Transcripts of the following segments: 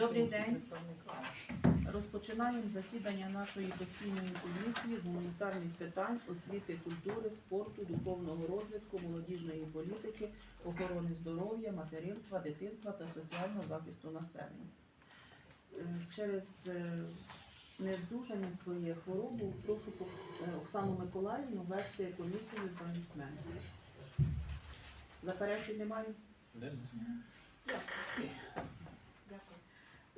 Добрий день. Розпочинаємо засідання нашої постійної комісії гуманітарних питань, освіти, культури, спорту, духовного розвитку, молодіжної політики, охорони здоров'я, материнства, дитинства та соціального захисту населення. Е, Через е, нездужання своєї хвороби прошу е, Оксану Миколаївну вести комісію замість мене. Заперечень немає? Дякую.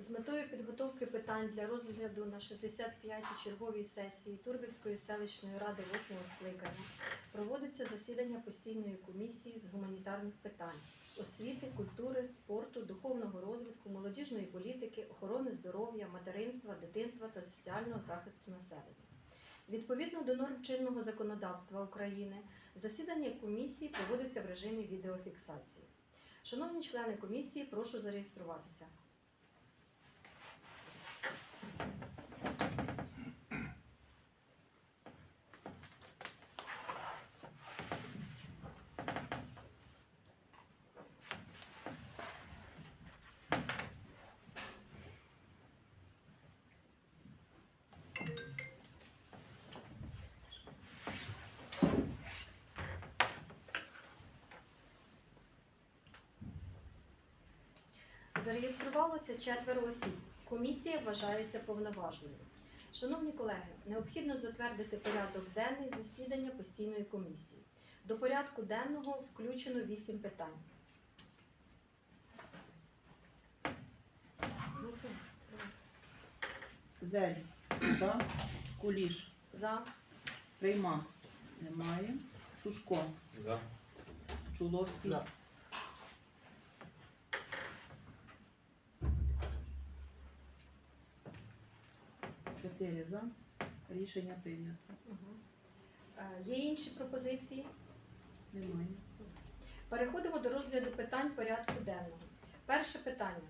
З метою підготовки питань для розгляду на 65-й черговій сесії Турбівської селищної ради 8 скликання проводиться засідання постійної комісії з гуманітарних питань, освіти, культури, спорту, духовного розвитку, молодіжної політики, охорони здоров'я, материнства, дитинства та соціального захисту населення. Відповідно до норм чинного законодавства України, засідання комісії проводиться в режимі відеофіксації. Шановні члени комісії, прошу зареєструватися. Зареєструвалося четверо осіб. Комісія вважається повноважною. Шановні колеги, необхідно затвердити порядок денний засідання постійної комісії. До порядку денного включено вісім питань. Зель за, Куліш, За Прийма немає, Сушко, За. Чуловський, За. Чотири за. Рішення прийнято. Мгм. Е, є інші пропозиції. Немає. Переходимо до розгляду питань порядку денного. Перше питання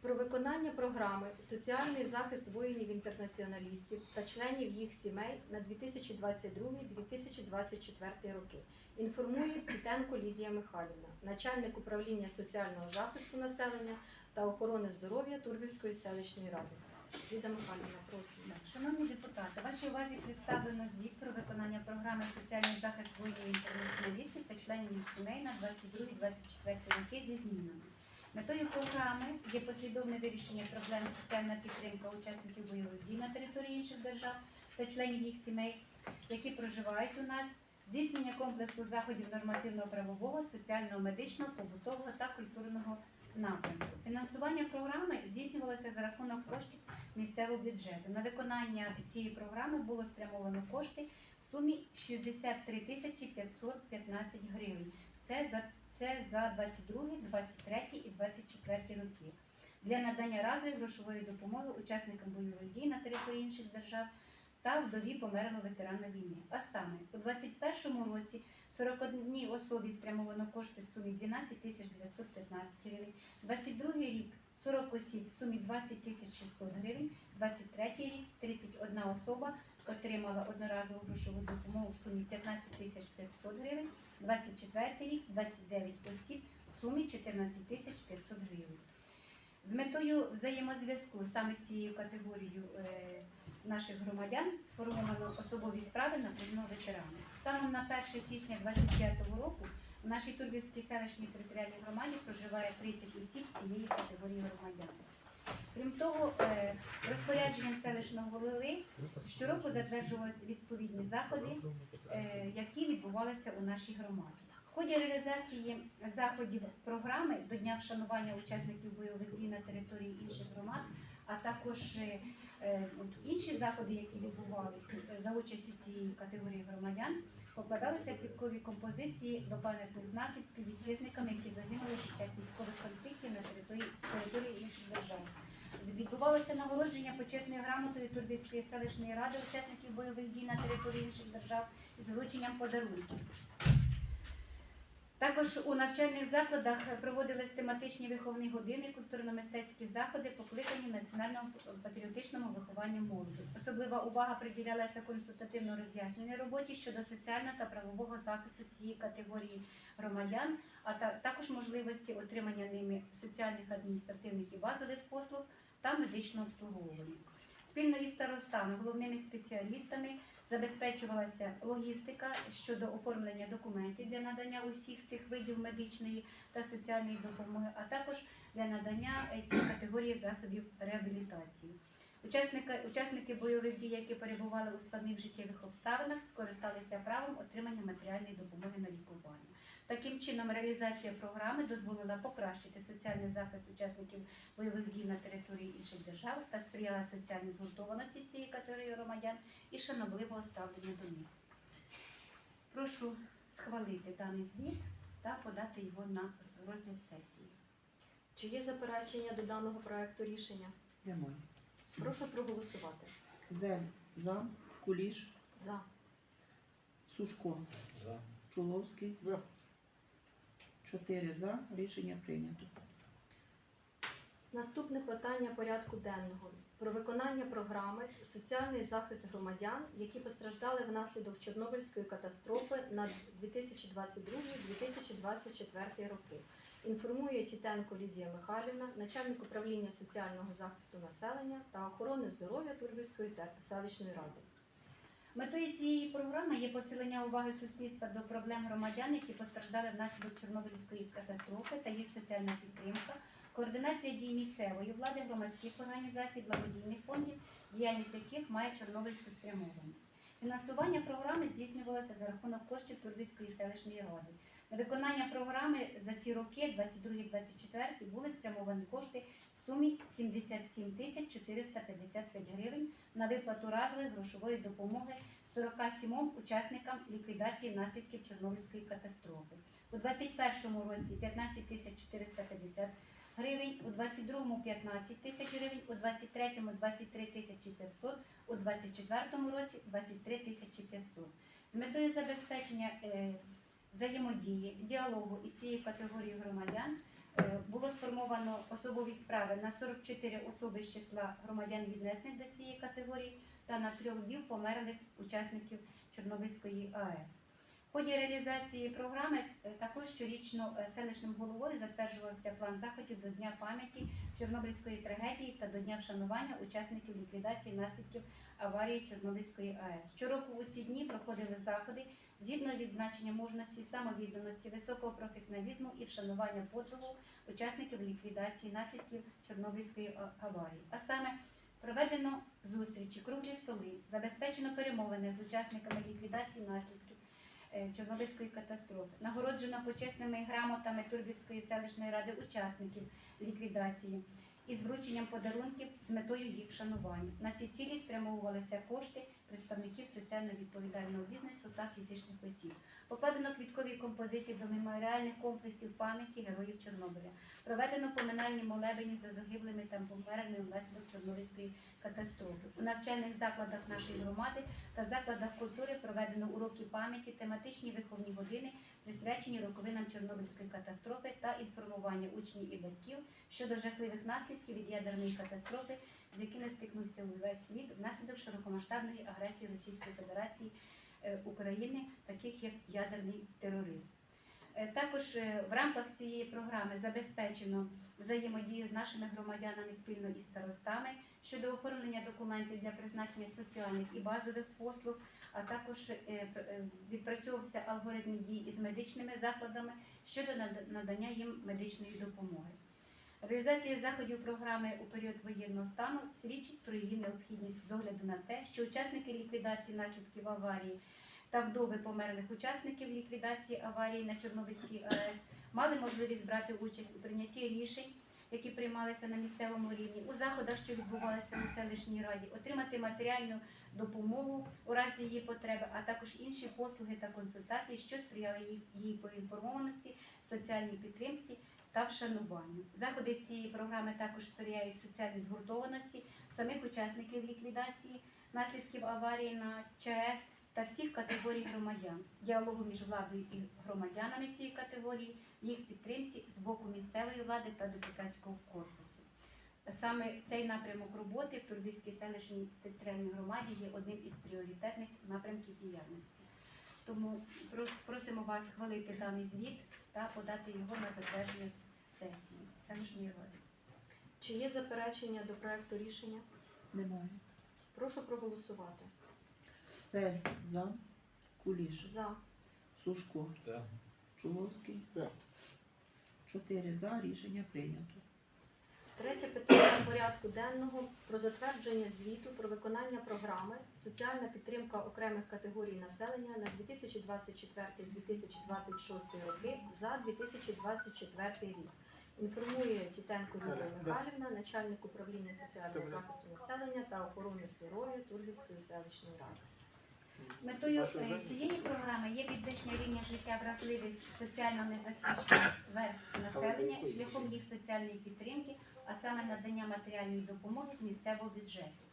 про виконання програми Соціальний захист воїнів-інтернаціоналістів та членів їх сімей на 2022-2024 роки. Інформує Тітенко Лідія Михайлівна, начальник управління соціального захисту населення та охорони здоров'я Турбівської селищної ради. Ліда Михайлівна, просимо. Шановні депутати, вашій увазі представлено звіт про виконання програми соціальний захист воїнів інтернаціоналістів та членів сімей на 22-24 роки зі змінами. Метою програми є послідовне вирішення проблем соціальна підтримка учасників бойових дій на території інших держав та членів їх сімей, які проживають у нас, здійснення комплексу заходів нормативно-правового, соціального, медичного, побутового та культурного напрямку. Фінансування програми здійснювалося за рахунок коштів місцевого бюджету. На виконання цієї програми було спрямовано кошти в сумі 63 тисячі 515 гривень. Це за це за 22, 23 і 24 роки. Для надання разової грошової допомоги учасникам бойових дій на території інших держав та вдові померлого ветерана війни. А саме у 2021 році 41 особі спрямовано кошти в сумі 12 тисяч 915 гривень, 22 рік 40 осіб в сумі 20 тисяч 600 гривень, 23 рік 31 особа отримала одноразову грошову допомогу в сумі 15 тисяч 500 гривень, 24 рік 29 осіб в сумі 14 тисяч 500 гривень. З метою взаємозв'язку саме з цією категорією е, наших громадян сформовано особові справи на кожного ветерана. Станом на 1 січня 2025 року в нашій Турбівській селищній територіальній громаді проживає 30 осіб цієї категорії громадян. Крім того, е, розпорядженням селищного голови щороку затверджувалися відповідні заходи, е, які відбувалися у нашій громаді. В ході реалізації заходів програми до дня вшанування учасників бойових дій на території інших громад, а також е, інші заходи, які відбувалися е, за участю цієї категорії громадян, покладалися квіткові композиції до пам'ятних знаків співвітчизникам, які загинули під час військових конфліктів на території, території інших держав. Відбувалося нагородження почесною грамотою Турбівської селищної ради учасників бойових дій на території інших держав з врученням подарунків. Також у навчальних закладах проводились тематичні виховні години, культурно-мистецькі заходи, покликані національному патріотичному вихованню молоді. Особлива увага приділялася консультативно-роз'ясненій роботі щодо соціального та правового захисту цієї категорії громадян, а та- також можливості отримання ними соціальних, адміністративних і базових послуг та медичного обслуговування. Спільно із старостами, головними спеціалістами забезпечувалася логістика щодо оформлення документів для надання усіх цих видів медичної та соціальної допомоги, а також для надання цієї категорії засобів реабілітації. Учасники, учасники бойових дій, які перебували у складних життєвих обставинах, скористалися правом отримання матеріальної допомоги на лікування. Таким чином, реалізація програми дозволила покращити соціальний захист учасників бойових дій на території інших держав та сприяла соціальній згуртованості цієї категорії громадян і шанобливого ставлення до них. Прошу схвалити даний звіт та подати його на розгляд сесії. Чи є заперечення до даного проекту рішення? Немає. Прошу проголосувати. Зель за, Куліш, За. Сушко, За. Чуловський. За. Чотири за. Рішення прийнято. Наступне питання порядку денного про виконання програми Соціальний захист громадян, які постраждали внаслідок Чорнобильської катастрофи на 2022-2024 роки. Інформує Тітенко Лідія Михайлівна, начальник управління соціального захисту населення та охорони здоров'я Турбівської селищної ради. Метою цієї програми є посилення уваги суспільства до проблем громадян, які постраждали внаслідок Чорнобильської катастрофи та їх соціальна підтримка, координація дій місцевої влади, громадських організацій, благодійних фондів, діяльність яких має чорнобильську спрямованість. Фінансування програми здійснювалося за рахунок коштів Турбівської селищної ради. На виконання програми за ці роки, 22-24, були спрямовані кошти в сумі 77 тисяч 455 гривень на виплату разової грошової допомоги 47 учасникам ліквідації наслідків Чорнобильської катастрофи. У 2021 році 15 тисяч 450 гривень, у 22 15 тисяч гривень, у 23 23 тисячі 500, у 24 році 23 тисячі 500. З метою забезпечення е, взаємодії, діалогу із цією категорією громадян е, було сформовано особові справи на 44 особи з числа громадян віднесених до цієї категорії та на трьох дів померлих учасників Чорнобильської АЕС. В ході реалізації програми е, також щорічно е, селищним головою затверджувався план заходів до Дня пам'яті Чорнобильської трагедії та до Дня вшанування учасників ліквідації наслідків аварії Чорнобильської АЕС. Щороку у ці дні проходили заходи згідно відзначення мужності, самовідданості, високого професіоналізму і вшанування подвигу учасників ліквідації наслідків Чорнобильської аварії. А саме проведено зустрічі, круглі столи, забезпечено перемовини з учасниками ліквідації наслідків е, Чорнобильської катастрофи, нагороджено почесними грамотами Турбівської селищної ради учасників ліквідації із врученням подарунків з метою їх вшанування. На ці цілі спрямовувалися кошти представників соціально відповідального бізнесу та фізичних осіб. Покладено квіткові композиції до меморіальних комплексів пам'яті героїв Чорнобиля. Проведено поминальні молебені за загиблими та померлими внаслідок Чорнобильської катастрофи. У навчальних закладах нашої громади та закладах культури проведено уроки пам'яті, тематичні виховні години, присвячені роковинам Чорнобильської катастрофи та інформування учнів і батьків щодо жахливих наслідків від ядерної катастрофи, з якими стикнувся увесь світ внаслідок широкомасштабної агресії Російської Федерації е, України, таких як ядерний тероризм. Е, Також е, в рамках цієї програми забезпечено взаємодію з нашими громадянами спільно із старостами щодо оформлення документів для призначення соціальних і базових послуг, а також відпрацьовувався алгоритм дій із медичними закладами щодо нада- надання їм медичної допомоги. Реалізація заходів програми у період воєнного стану свідчить про її необхідність з огляду на те, що учасники ліквідації наслідків аварії та вдови померлих учасників ліквідації аварії на Чорнобильській АЕС мали можливість брати участь у прийнятті рішень, які приймалися на місцевому рівні, у заходах, що відбувалися у селищній раді, отримати матеріальну допомогу у разі її потреби, а також інші послуги та консультації, що сприяли їй- її поінформованості, соціальній підтримці та вшануванню. Заходи цієї програми також сприяють соціальній згуртованості самих учасників ліквідації наслідків аварії на ЧАЕС та всіх категорій громадян, діалогу між владою і громадянами цієї категорії, їх підтримці з боку місцевої влади та депутатського корпусу. Саме цей напрямок роботи в Турбівській селищній територіальній громаді є одним із пріоритетних напрямків діяльності. Тому просимо вас схвалити даний звіт та подати його на затвердження сесії селищної ради. Чи є заперечення до проекту рішення? Немає. Прошу проголосувати. Сель за. Куліш. За. Сушко. Да. Чуговський. Да. Чотири за. Рішення прийнято. Третє питання порядку денного про затвердження звіту про виконання програми Соціальна підтримка окремих категорій населення на 2024-2026 роки за 2024 рік. Інформує Тітенко Юлія Михайлівна, начальник управління соціального захисту населення та охорони здоров'я Тургівської селищної ради. Метою е, цієї програми є підвищення рівня життя вразливих соціально незахищених верств населення шляхом їх соціальної підтримки, а саме надання матеріальної допомоги з місцевого бюджету.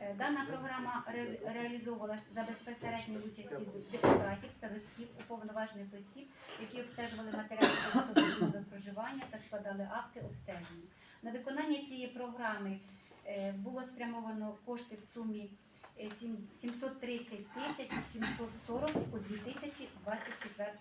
Е, Дана програма ре- реалізовувалась за безпосередньою участі депутатів, старостів, уповноважених осіб, які обстежували матеріали проживання та складали акти обстеження. На виконання цієї програми е, було спрямовано кошти в сумі е, сім- 730 тисяч 740 у 2024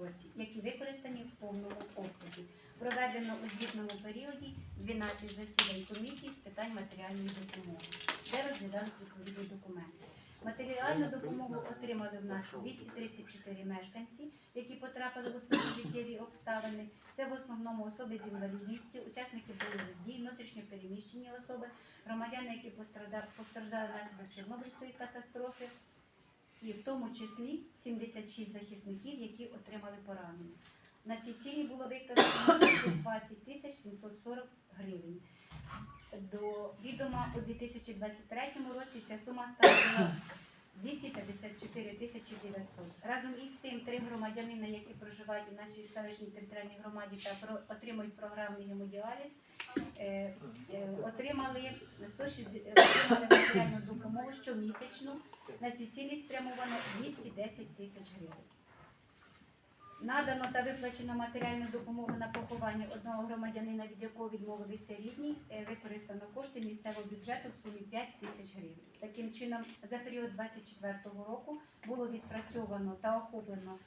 році, які використані в повному обсязі. Проведено у звітному періоді 12 засідань комісії з питань матеріальної допомоги, де розглядалися відповідні документи. Матеріальну допомогу отримали в нас 234 мешканці, які потрапили в основні життєві обставини. Це в основному особи з інвалідністю, учасники бойових дій, внутрішньо переміщені особи, громадяни, які постраждали внаслідок Чорнобильської катастрофи, і в тому числі 76 захисників, які отримали поранення. На ці цілі було використано 20 тисяч 740 гривень. До відома у 2023 році ця сума становила 254 тисячі 900. Разом із тим, три громадянина, які проживають у нашій селищній територіальній громаді та отримують програмний гемодіаліз, е, е, отримали 160 отримали матеріальну допомогу щомісячну. На ці цілі спрямовано 210 тисяч гривень. Надано та виплачено матеріальну допомогу на поховання одного громадянина, від якого відмовилися рідні, е, використано кошти місцевого бюджету в сумі 5 тисяч гривень. Таким чином, за період 2024 року було відпрацьовано та охоплено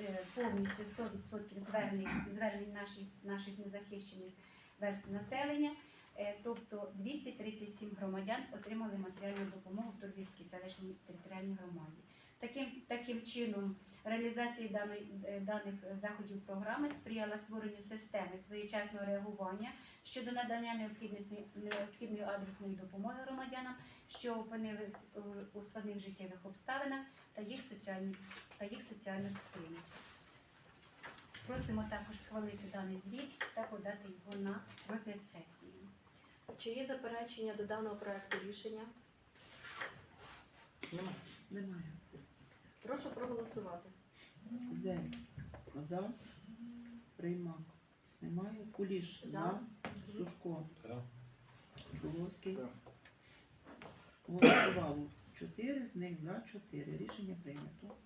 е, повністю 100% звернень, звернень наших, наших незахищених верств населення. Е, Тобто 237 громадян отримали матеріальну допомогу в Турбівській селищній територіальній громаді. Таким, таким чином, реалізації даної, е, даних заходів програми сприяла створенню системи своєчасного реагування щодо надання необхідної адресної допомоги громадянам, що опинились у- у складних життєвих обставинах та їх соціальні та їх соціальну підтримку. Просимо також схвалити даний звіт та подати його на розгляд сесії. Чи є заперечення до даного проекту рішення? Немає. Прошу проголосувати. Зель. За. Приймак. Немає. Куліш. За. За. Сушко. Да. Чуговський. Да. Голосувало чотири, з них за чотири. Рішення прийнято.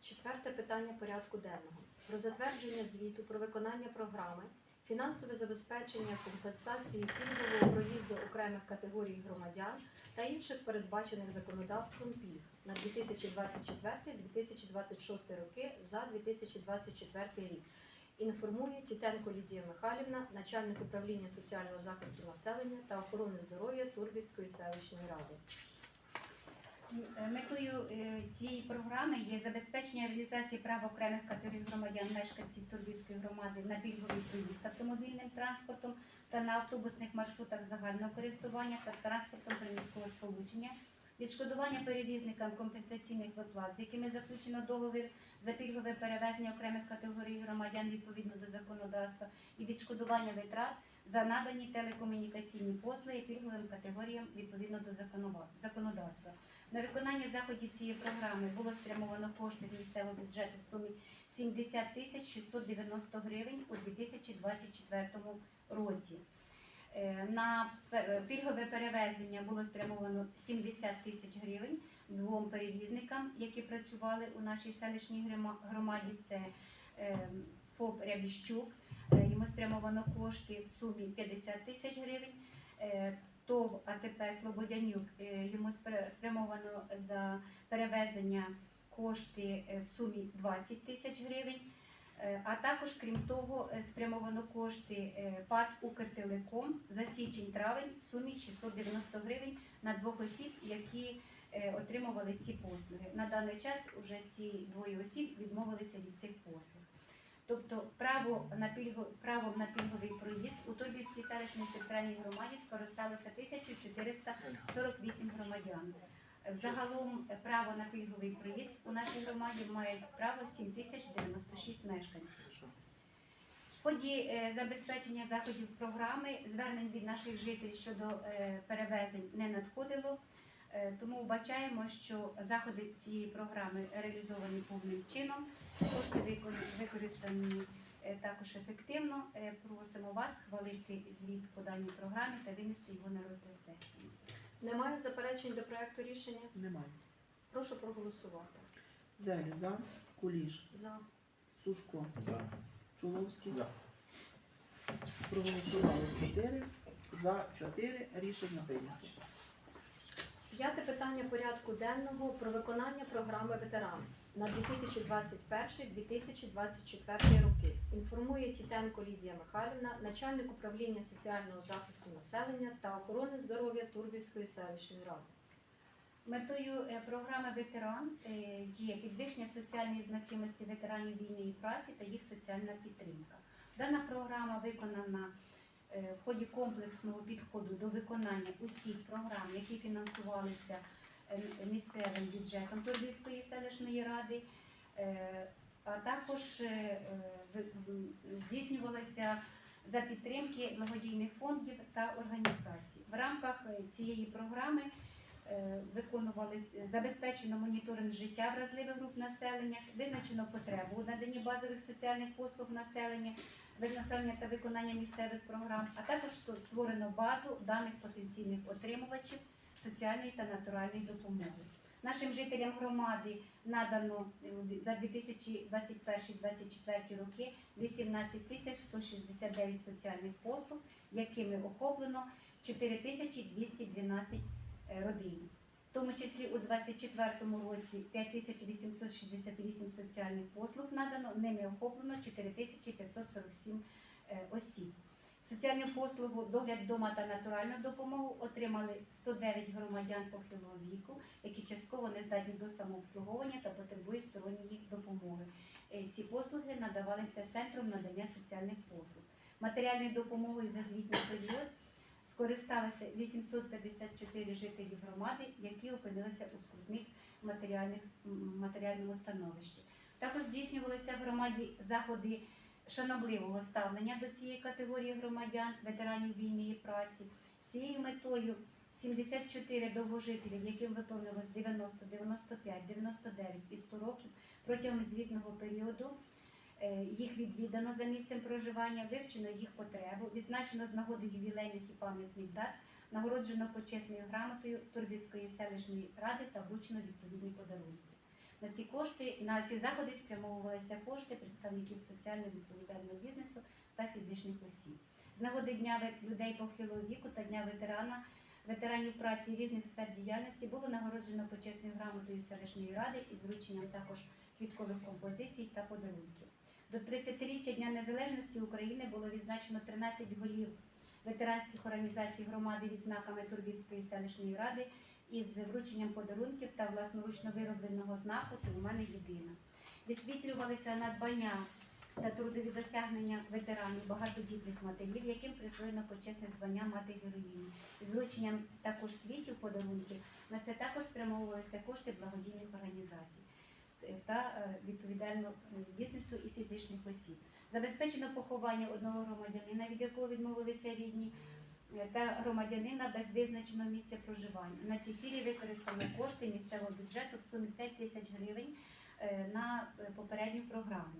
Четверте питання порядку денного про затвердження звіту про виконання програми фінансове забезпечення компенсації пільгового проїзду окремих категорій громадян та інших передбачених законодавством пільг на 2024-2026 роки за 2024 рік. Інформує Тітенко Лідія Михайлівна, начальник управління соціального захисту населення та охорони здоров'я Турбівської селищної ради. Е, Метою е, цієї програми є забезпечення реалізації прав окремих категорій громадян мешканців Турбівської громади на пільговий проїзд автомобільним транспортом та на автобусних маршрутах загального користування та транспортом приміського сполучення, відшкодування перевізникам компенсаційних виплат, з якими заключено договір за пільгове перевезення окремих категорій громадян відповідно до законодавства, і відшкодування витрат за надані телекомунікаційні послуги пільговим категоріям відповідно до законодавства. На виконання заходів цієї програми було спрямовано кошти з місцевого бюджету в сумі 70 тисяч 690 гривень у 2024 році. Е, На пільгове перевезення було спрямовано 70 тисяч гривень двом перевізникам, які працювали у нашій селищній громаді. Це е, ФОП Рябіщук. Е, Йому спрямовано кошти в сумі 50 тисяч гривень. ТОВ АТП Слободянюк е, йому спря- спрямовано за перевезення кошти е, в сумі 20 тисяч гривень. Е, А також, крім того, спрямовано кошти ПАД Укртелеком за січень-травень в сумі 690 гривень на двох осіб, які отримували ці послуги. На даний час вже ці двоє осіб відмовилися від цих послуг. Тобто право на пільгу, правом на пільговий проїзд у Тобільській селищній територіальній громаді скористалося 1448 громадян. Загалом е, право на пільговий проїзд у нашій громаді мають право 7096 мешканців. В ході е, забезпечення заходів програми звернень від наших жителів щодо е, перевезень не надходило. Е, Тому вбачаємо, що заходи цієї програми реалізовані повним чином. Кошти використані е, також ефективно. Е, Просимо вас схвалити звіт по даній програмі та винести його на розгляд сесії. Немає заперечень до проекту рішення? Немає. Прошу проголосувати. Зелі за. Куліш. За. Сушко. За. Чуловський. За. Проголосували 4. За 4. Рішення прийнято. П'яте питання порядку денного про виконання програми ветеран на 2021-2024 роки. Інформує Тітенко Лідія Михайлівна, начальник управління соціального захисту населення та охорони здоров'я Турбівської селищної ради. Метою е, програми ветеран е, є підвищення соціальної значимості ветеранів війни і праці та їх соціальна підтримка. Дана програма виконана е, в ході комплексного підходу до виконання усіх програм, які фінансувалися місцевим бюджетом Торбівської селищної ради, е, а також е, е, здійснювалося за підтримки благодійних фондів та організацій. В рамках е, цієї програми е, виконувались забезпечено моніторинг життя вразливих груп населення, визначено потребу у наданні базових соціальних послуг населення, населення та виконання місцевих програм, а також створено базу даних потенційних отримувачів соціальної та натуральної допомоги. Нашим жителям громади надано е, за 2021-2024 роки 18 тисяч 169 соціальних послуг, якими охоплено 4 тисячі 212 е, родин. В тому числі у 2024 році 5868 соціальних послуг надано, ними охоплено 4547 е, осіб. Соціальну послугу догляд вдома та натуральну допомогу отримали 109 громадян похилого віку, які частково не здатні до самообслуговування та потребують сторонньої допомоги. Е, Ці послуги надавалися центром надання соціальних послуг. Матеріальною допомогою за звітний період скористалися 854 жителі громади, які опинилися у скрутних матеріальних матеріальному становищі. Також здійснювалися в громаді заходи шанобливого ставлення до цієї категорії громадян, ветеранів війни і праці. З цією метою 74 довгожителів, яким виповнилось 90, 95, 99 і 100 років протягом звітного періоду. Е, Їх відвідано за місцем проживання, вивчено їх потребу, відзначено з нагоди ювілейних і пам'ятних дат, нагороджено почесною грамотою Турбівської селищної ради та вручено відповідні подарунки. На ці кошти на ці заходи спрямовувалися кошти представників соціально відповідального бізнесу та фізичних осіб. З нагоди дня людей похилого віку та дня ветерана ветеранів праці різних сфер діяльності було нагороджено почесною грамотою селищної ради із врученням також квіткових композицій та подарунків. До 30-річчя Дня Незалежності України було відзначено 13 голів ветеранських організацій громади відзнаками Турбівської селищної ради із врученням подарунків та власноручно виробленого знаку «Ти у мене єдина. Висвітлювалися надбання та трудові досягнення ветеранів багатодітних матерів, яким присвоєно почесне звання мати героїні. З врученням також квітів подарунків на це також спрямовувалися кошти благодійних організацій е, та е, відповідально е, бізнесу і фізичних осіб. Забезпечено поховання одного громадянина, від якого відмовилися рідні, та громадянина без визначеного місця проживання. На ці цілі використано кошти місцевого бюджету в сумі 5 тисяч гривень е, на е, попередню програму.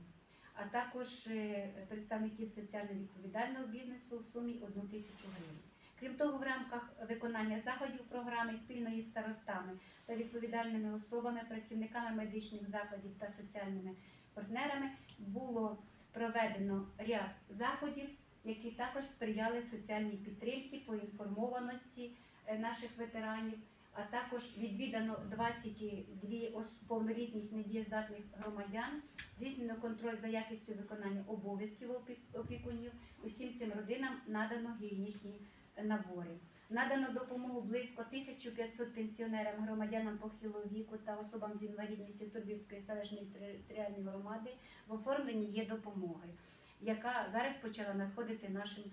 а також е, представників соціально відповідального бізнесу в сумі 1 тисячу гривень. Крім того, в рамках виконання заходів програми спільно із старостами та відповідальними особами, працівниками медичних закладів та соціальними партнерами було проведено ряд заходів, які також сприяли соціальній підтримці, поінформованості е, наших ветеранів, а також відвідано 22 ос- повнолітніх недієздатних громадян, здійснено контроль за якістю виконання обов'язків опі- опікунів. Усім цим родинам надано гігієнічні набори. Надано допомогу близько 1500 пенсіонерам, громадянам похилого віку та особам з інвалідністю Турбівської селищної територіальної громади в оформленні є допомоги, яка зараз почала надходити нашим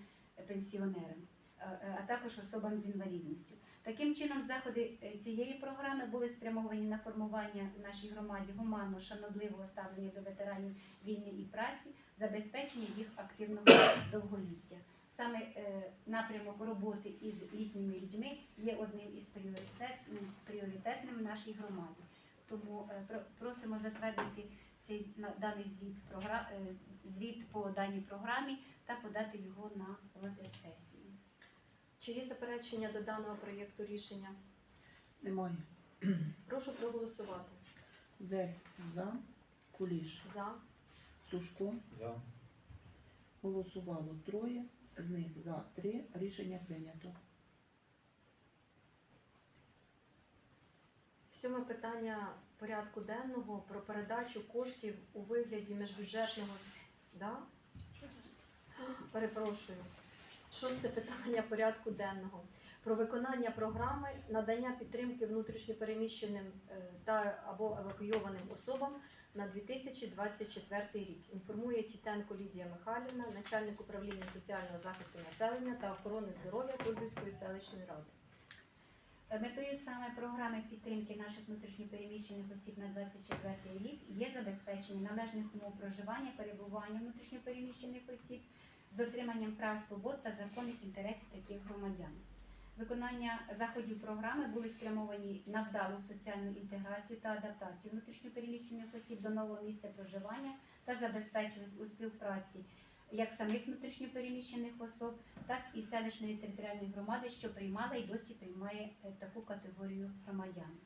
пенсіонерам, а- а також особам з інвалідністю. Таким чином, заходи е, цієї програми були спрямовані на формування в нашій громаді гуманно шанобливого ставлення до ветеранів війни і праці, забезпечення їх активного довголіття. Саме е, напрямок роботи із літніми людьми є одним із пріоритетним, в нашій громаді. Тому е, про- просимо затвердити цей даний звіт, програ- е, звіт по даній програмі та подати його на розгляд сесії. Чи є заперечення до даного проєкту рішення? Немає. Прошу проголосувати. Зель за. Куліш За. Сушко. За. Голосувало троє, з них за три. Рішення прийнято. Сьоме питання порядку денного про передачу коштів у вигляді міжбюджетного. Да? Перепрошую. Шосте питання порядку денного про виконання програми надання підтримки внутрішньопереміщеним е, та або евакуйованим особам на 2024 рік. Інформує Тітенко Лідія Михайлівна, начальник управління соціального захисту населення та охорони здоров'я Турбівської селищної ради. Метою саме програми підтримки наших внутрішньопереміщених осіб на 24 рік є забезпечення належних умов проживання, перебування внутрішньопереміщених осіб з дотриманням прав свобод та законних інтересів таких громадян. Виконання заходів програми були спрямовані на вдалу соціальну інтеграцію та адаптацію внутрішньопереміщених осіб до нового місця проживання та забезпечились у співпраці як самих внутрішньопереміщених особ, так і селищної територіальної громади, що приймала і досі приймає е, таку категорію громадян.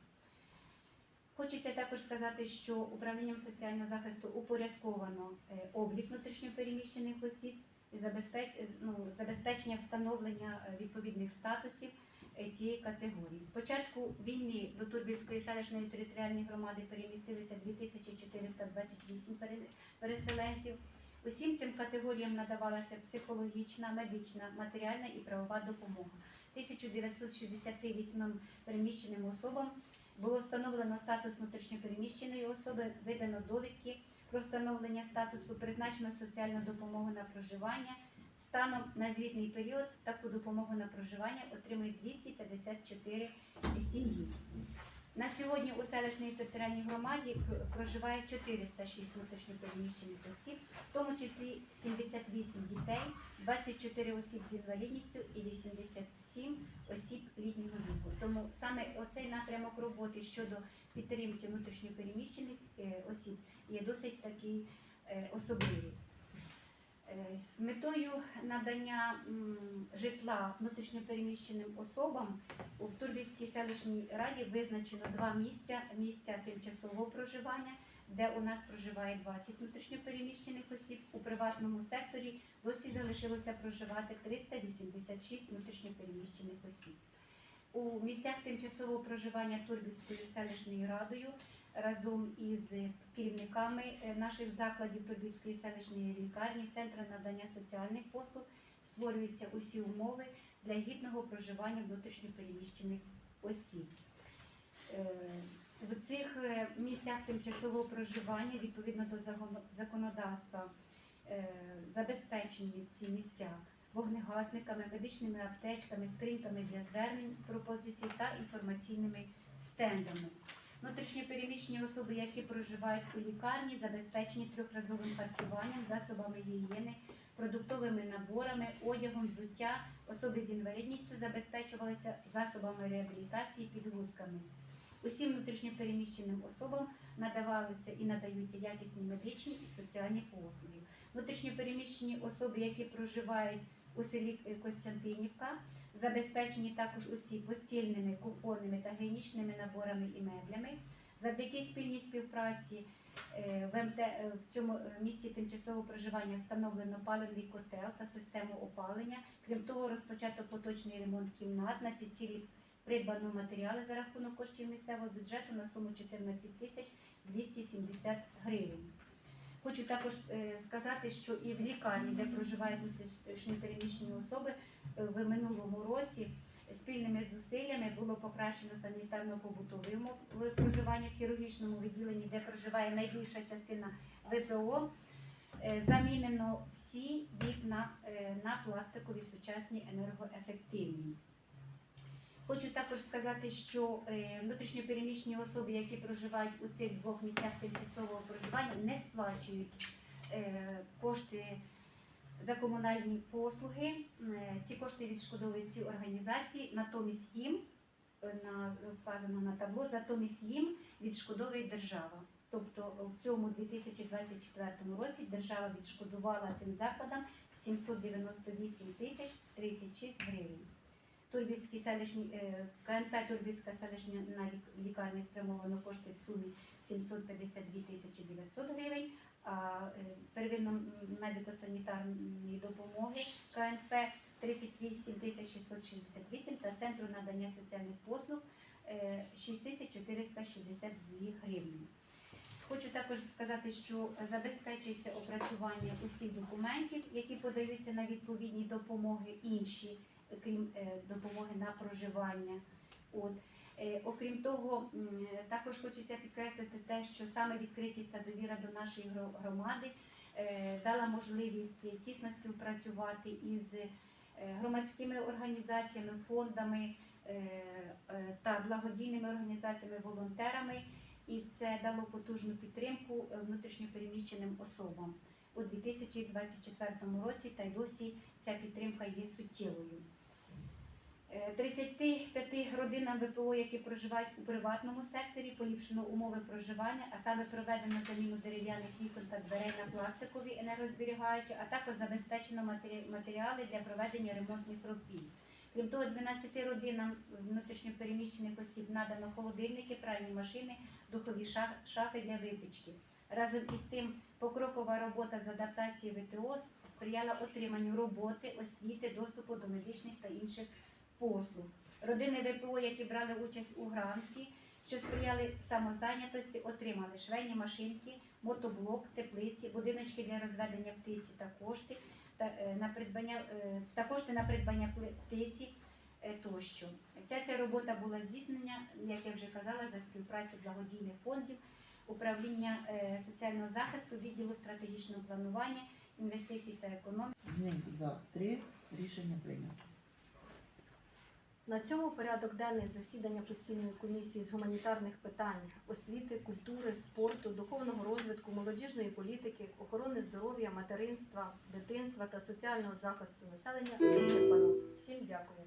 Хочеться також сказати, що управлінням соціального захисту упорядковано е, облік внутрішньопереміщених осіб і е, ну, забезпечення встановлення відповідних статусів цієї категорії. З початку війни до Турбівської селищної територіальної громади перемістилися 2428 переселенців. Усім цим категоріям надавалася психологічна, медична, матеріальна і правова допомога. 1968 переміщеним особам було встановлено статус внутрішньопереміщеної особи, видано довідки про встановлення статусу, призначено соціальну допомогу на проживання. Станом на звітний період таку допомогу на проживання отримують 254 сім'ї. На сьогодні у селищній територіальній громаді пр- проживає 406 внутрішньопереміщених осіб, в тому числі 78 дітей, 24 осіб з інвалідністю і 87 осіб літнього віку. Тому саме оцей напрямок роботи щодо підтримки внутрішньопереміщених е, осіб є досить такий е, особливий. Е, З метою надання житла внутрішньопереміщеним особам у Турбівській селищній раді визначено два місця: місця тимчасового проживання, де у нас проживає 20 внутрішньопереміщених осіб. У приватному секторі досі залишилося проживати 386 внутрішньопереміщених осіб. У місцях тимчасового проживання Турбівською селищною радою разом із керівниками е, наших закладів Турбівської селищної лікарні, центру надання соціальних послуг створюються усі умови для гідного проживання внутрішньопереміщених осіб. Е, В цих е, місцях тимчасового проживання відповідно до законодавства забезпечені ці місця вогнегасниками, медичними аптечками, скриньками для звернень, пропозицій та інформаційними стендами. Внутрішньопереміщені особи, які проживають у лікарні, забезпечені трьохразовим харчуванням, засобами гігієни, продуктовими наборами, одягом, взуття. Особи з інвалідністю забезпечувалися засобами реабілітації, підгузками. Усім внутрішньопереміщеним особам надавалися і надаються якісні медичні і соціальні послуги. Внутрішньопереміщені особи, які проживають у селі Костянтинівка, забезпечені також усі постільними, кухонними та гігієнічними наборами і меблями. Завдяки спільній співпраці е, в МТ е, в цьому е, місці тимчасового проживання встановлено паливний котел та систему опалення. Крім того, розпочато поточний ремонт кімнат на ці цілі придбано матеріали за рахунок коштів місцевого бюджету на суму 14 тисяч 270 гривень. Хочу також сказати, що і в лікарні, де проживають внутрішньопереміщені особи, в минулому році спільними зусиллями було покращено санітарно-побутове проживання в хірургічному відділенні, де проживає найбільша частина ВПО. Е, Замінено всі вікна е, на пластикові сучасні енергоефективні. Хочу також сказати, що е, внутрішньопереміщені особи, які проживають у цих двох місцях тимчасового проживання, не сплачують е, кошти за комунальні послуги. Е, Ці кошти відшкодовують ці організації, натомість їм е, на вказано на табло, натомість їм відшкодовує держава. Тобто в цьому 2024 році держава відшкодувала цим закладам 798 тисяч 36 гривень. Турбівській селищній е, КНП Турбівська селищна лік- лікарня спрямовано кошти в сумі 752 тисячі 900 гривень, первинно медико-санітарної допомоги КНП 38 тисяч 668 та Центру надання соціальних послуг е, 6 тисяч 462 гривні. Хочу також сказати, що забезпечується опрацювання усіх документів, які подаються на відповідні допомоги інші крім е, допомоги на проживання. От. Е, Окрім того, також хочеться підкреслити те, що саме відкритість та довіра до нашої громади е, дала можливість тісно співпрацювати із е, громадськими організаціями, фондами е, е, та благодійними організаціями, волонтерами, і це дало потужну підтримку е, внутрішньопереміщеним особам у 2024 році, та й досі ця підтримка є суттєвою. Е, 35 родинам ВПО, які проживають у приватному секторі, поліпшено умови проживання, а саме проведено заміну дерев'яних вікон та дверей на пластикові енергозберігаючі, а також забезпечено матеріали для проведення ремонтних робіт. Крім того, 12 родинам внутрішньопереміщених осіб надано холодильники, пральні машини, духові шафи для випічки. Разом із тим, покрокова робота з адаптації ВТО сприяла отриманню роботи, освіти, доступу до медичних та інших послуг. Родини ВПО, які брали участь у гранті, що сприяли самозайнятості, отримали швейні машинки, мотоблок, теплиці, будиночки для розведення птиці та кошти та, е, на придбання е, та кошти на придбання птиці е, тощо. Вся ця робота була здійснена, як я вже казала, за співпраці благодійних фондів, управління соціального захисту, відділу стратегічного планування, інвестицій та економіки. З ним за три рішення прийнято. На цьому порядок денний засідання постійної комісії з гуманітарних питань, освіти, культури, спорту, духовного розвитку, молодіжної політики, охорони здоров'я, материнства, дитинства та соціального захисту населення вичерпано. Всім дякую.